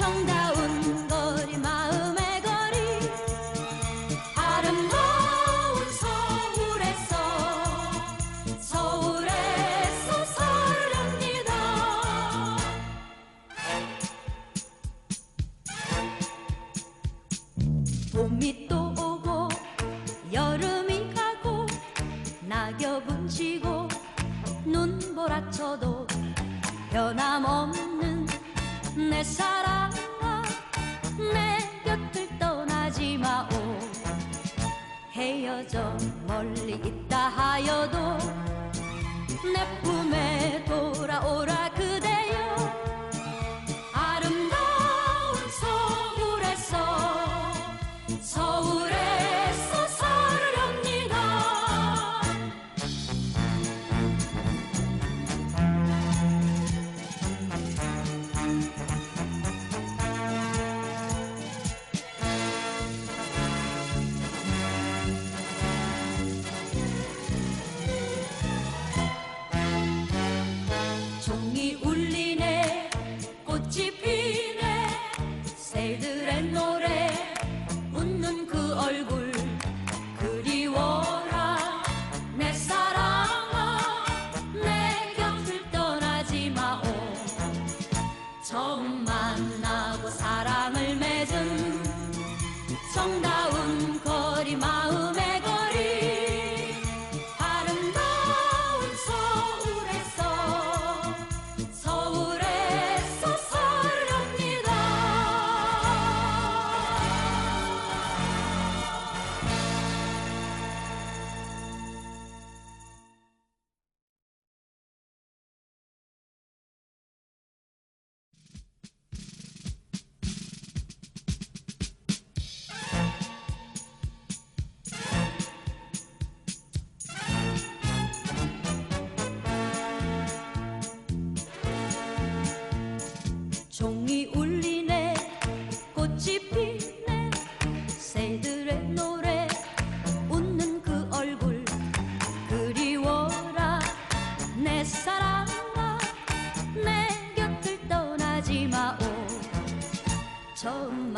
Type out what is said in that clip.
정다운 거리 마음의 거리. 아름다운 서울에서 서울에서 살렵니다. 봄이 또 오고 여름이 가고 낙엽은 지고 눈보라쳐도 변함없는 내 사랑아 내 곁을 떠나지 마오. 헤어져 멀리 있다 하여도 내 품에 돌아오라 정다 종이 울리네 꽃이 피네 새들의 노래 웃는 그 얼굴 그리워라. 내 사랑아 내 곁을 떠나지 마오. 처음